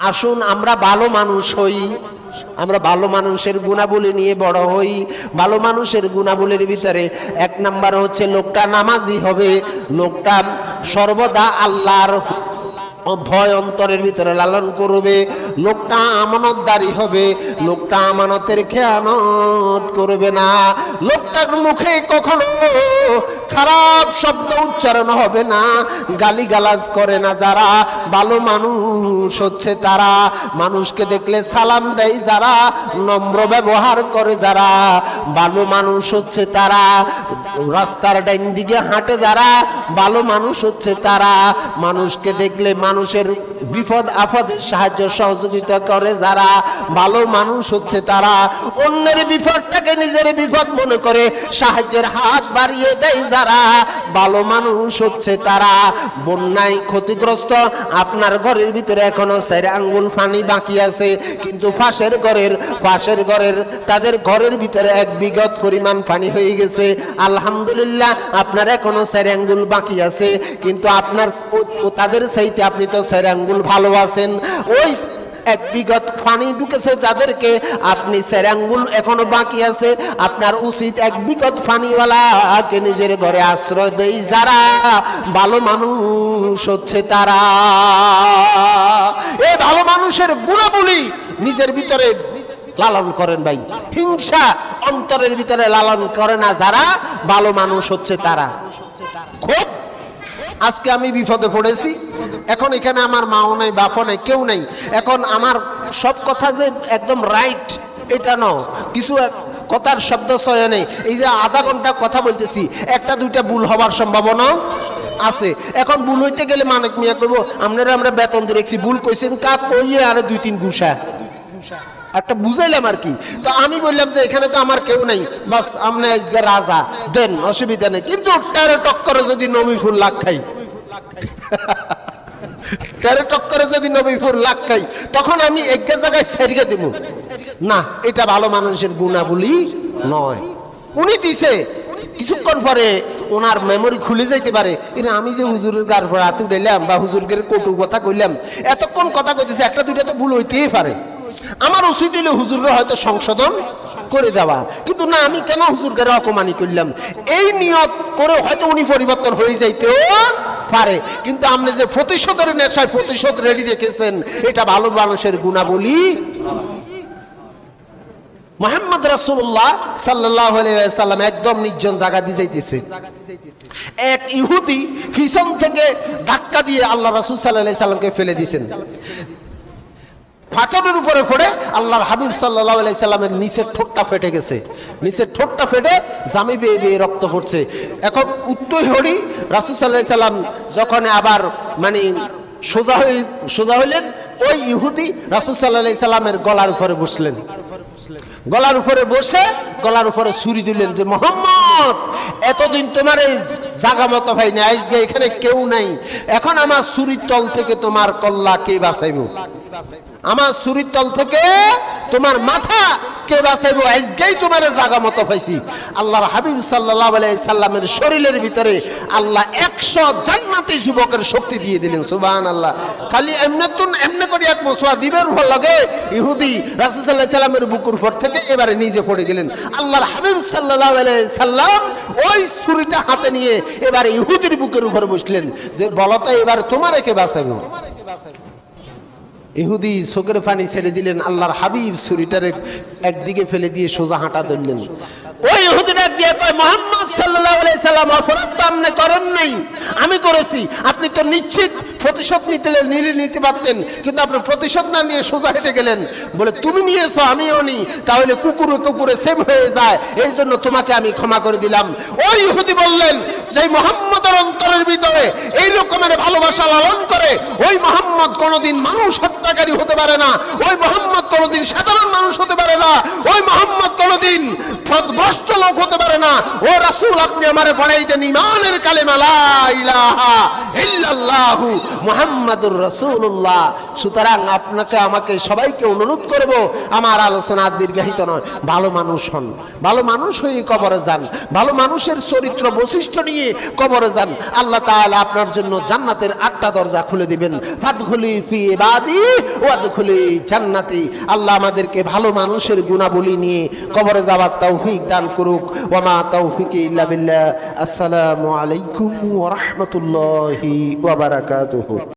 আসুন আমরা ভালো মানুষ হই। আমরা ভালো মানুষের গুণাবলী নিয়ে বড় হই। ভালো মানুষের গুণাবলীর ভিতরে এক নাম্বার হচ্ছে লোকটা নামাজি হবে। লোকটা সর্বদা আল্লাহর ভয় অন্তরের ভিতরে লালন করবে। লোকটা আমানতদারি হবে, লোকটা আমানতের খেয়ানত করবে না। লোকটার মুখে কখনো খারাপ শব্দ উচ্চারণ হবে না। গালিগালাজ করে না যারা। ভালো মানুষ হচ্ছে তারা। মানুষকে দেখলে সালাম দেয় যারা। নম্র ব্যবহার করে যারা। ভালো মানুষ হচ্ছে তারা। রাস্তার ডাইন দিকে হাঁটে যারা। ভালো মানুষ হচ্ছে তারা। মানুষকে দেখলে মানুষের বিপদ আপদে সাহায্য সহযোগিতা করে যারা ভালো মানুষ হচ্ছে তারা অন্যের বিপদটাকে নিজের বিপদ মনে করে সাহায্যের হাত বাড়িয়ে দেয় যারা ভালো মানুষ হচ্ছে তারা। বন্যায় ক্ষতিগ্রস্ত, আপনার ঘরের ভিতরে এখনও চার আঙ্গুল ফানি বাকি আছে, কিন্তু পাশের ঘরের পাশের ঘরের, তাদের ঘরের ভিতরে এক বিগত পরিমাণ পানি হয়ে গেছে। আলহামদুলিল্লাহ, আপনার এখনও চার আঙ্গুল বাকি আছে, কিন্তু আপনার তাদের চাইতে আপনি তো চার আঙ্গুল ভালো আছেন ওই এক বিগত পানি ঢুকেছে যাদেরকে আপনি সেরাঙ্গুল এখনও বাকি আছে। আপনার উচিত এক বিগত পানিওয়ালাকে নিজের ঘরে আশ্রয় দেই। যারা ভালো মানুষ হচ্ছে তারা। এই ভালো মানুষের গুণাবলী নিজের ভিতরে লালন করেন ভাই। হিংসা অন্তরের ভিতরে লালন করে না। যারা ভালো মানুষ হচ্ছে তারা। খুব। আজকে আমি বিপদে পড়েছি। এখন এখানে আমার মাও নাই, বাপও নাই, কেউ নাই। এখন আমার সব কথা যে একদম রাইট এটা ন কিছু কথার শব্দ চয়নে এই যে আধা ঘণ্টা কথা বলতেছি, একটা দুইটা ভুল হবার সম্ভাবনা আছে। এখন ভুল হইতে গেলে মানিক মিয়া কইব আপনারা আমরা বেতন দিয়ে রেখছি। ভুল কইছেন কাক কইয়ে আর দুই তিন ঘুষা। একটা বুঝাইলাম আর কি। তো আমি বললাম যে এখানে তো আমার কেউ নাই। বাস, আমনে আজকে রাজা। দেন, অসুবিধা নেই। কিন্তু টারে টক্করে যদি নবী ফুল লাখ খাই। টারে টক্করে যদি নবী ফুল লাখ খাই, তখন আমি এক জায়গায় সেরিয়ে দিব না, এটা ভালো মানুষের গুণাবলী নয়। উনি দিছে, কিছুক্ষণ পরে ওনার মেমোরি খুলে যাইতে পারে। এর, আমি যে হুজুরের গার পর হাত উঠাইলাম বা হুজুরের কটু কথা কইলাম, এতক্ষণ কথা কইতেছে, একটা দুইটা তো ভুল হইতেই পারে। আমার উচিত হইলে হুজুররা হয়তো সংশোধন করে দেওয়া। কিন্তু না, আমি কেন হুজুরকে অপমানি করলাম? এই নিয়ত করে হয়তো উনি পরিবর্তন হয়ে যাইতেও পারে। কিন্তু আপনি যে প্রতিশোধের নেশায় প্রতিশোধ রেডি রেখেছেন, এটা ভালো মানুষের গুণাবলী? মোহাম্মদ রাসুল্লাহ সাল্লাহ সাল্লাম একদম নির্জন জায়গা দিয়ে যাইতেছে। এক ইহুদি পিছন থেকে ধাক্কা দিয়ে আল্লাহ রাসুল সাল্লাহ সাল্লামকে ফেলে দিয়েছেন। পাথরের উপরে পড়ে আল্লাহর হাবিব সাল্লাহ সাল্লামের নিচের ঠোঁটটা ফেটে গেছে। নিচের ঠোঁটটা ফেটে জামি বেয়ে বেয়ে রক্ত পড়ছে। এখন উত্তর হরি রাসুল সাল্লাম যখন আবার মানে সোজা হয়ে, সোজা হইলেন, ওই ইহুদি রাসুল সাল্লাহ সাল্লামের গলার উপরে বসলেন। গলার উপরে বসে, গলার উপরে ছুরি দিলেন যে, মোহাম্মদ, এতদিন তোমার এই জাগা মতো ভাই না এখানে কেউ নাই। এখন আমার ছুরির তল থেকে তোমার কল্লা কে বাঁচাইব? আমার ছুরির তল থেকে তোমার মাথা কে বাঁচাইব? আজকেই তোমার জাগা মতো পাইছি আল্লাহর হাবিব সাল্লাহ সাল্লামের শরীরের ভিতরে আল্লাহ একশো জান্নাতি যুবকের শক্তি দিয়ে দিলেন সুবাহান আল্লাহ খালি এমনি তুন এমনি করে এক মশোয়া দিবের ভর লগে। ইহুদি রাসুসাল্লাহ সাল্লামের বুকুর উপর থেকে এবারে নিজে পড়ে গেলেন। আল্লাহর হাবিব সাল্লাহ সাল্লাম ওই ছুরিটা হাতে নিয়ে এবারে ইহুদির বুকের উপর বসলেন যে বলতো এবার তোমার একে বাঁচাবো? ইহুদি চোখের পানি ছেড়ে দিলেন, আল্লাহর হাবিব ছুরিটারে একদিকে ফেলে দিয়ে সোজা হাঁটা ধরলেন। ওই ইহুদি দিয়ে কয়, মোহাম্মদ আলাইহি সাল্লাম, অপরাধ তো আপনি করেন নাই। আমি করেছি। আপনি তো নিশ্চিত প্রতিশোধ নিতে নিলে নিতে পারতেন, কিন্তু আপনি প্রতিশোধ না নিয়ে সোজা হেঁটে গেলেন। বলে, তুমি নিয়েছো, আমিও নি। তাহলে কুকুরে কুকুরে সেম হয়ে যায়। এই জন্য তোমাকে আমি ক্ষমা করে দিলাম। ওই ইহুদি বললেন যে মোহাম্মদের অন্তরের ভিতরে এই রকমের ভালোবাসা লালন করে, ওই মোহাম্মদ কোনোদিন মানুষ হত্যাকারী হতে পারে না। ওই মোহাম্মদ কোনোদিন সাধারণ মানুষ হতে পারে না। ওই মোহাম্মদ কোনোদিন পথভ্রষ্ট লোক হতে পারে না, ও রাসূল, আপনি আমারে পড়াই দেন ইমানের কালেমা লা ইলাহা মুহাম্মাদুর রাসূলুল্লাহ। সুতরাং আপনাকে, আমাকে সবাইকে অনুরোধ করব, আমার আলোচনা দীর্ঘায়িত নয়। ভালো মানুষ হন, ভালো মানুষ হয়ে কবরে যান, ভালো মানুষের চরিত্র বৈশিষ্ট্য নিয়ে কবরে যান। আল্লাহ তাআলা আপনার জন্য জান্নাতের আটটা দরজা খুলে দিবেন। ফাদখুলি ফি ইবাদি ওয়াদখুলি জান্নাতি। আল্লাহ আমাদেরকে ভালো মানুষের গুণাবলী নিয়ে কবরে যাওয়ার তৌফিক দান করুক। ওমা তৌফিক ইল্লা বিল্লাহ আসসালামু আলাইকুম ওয়া রাহমাতুল্লাহি ওয়া বারাকাতুহু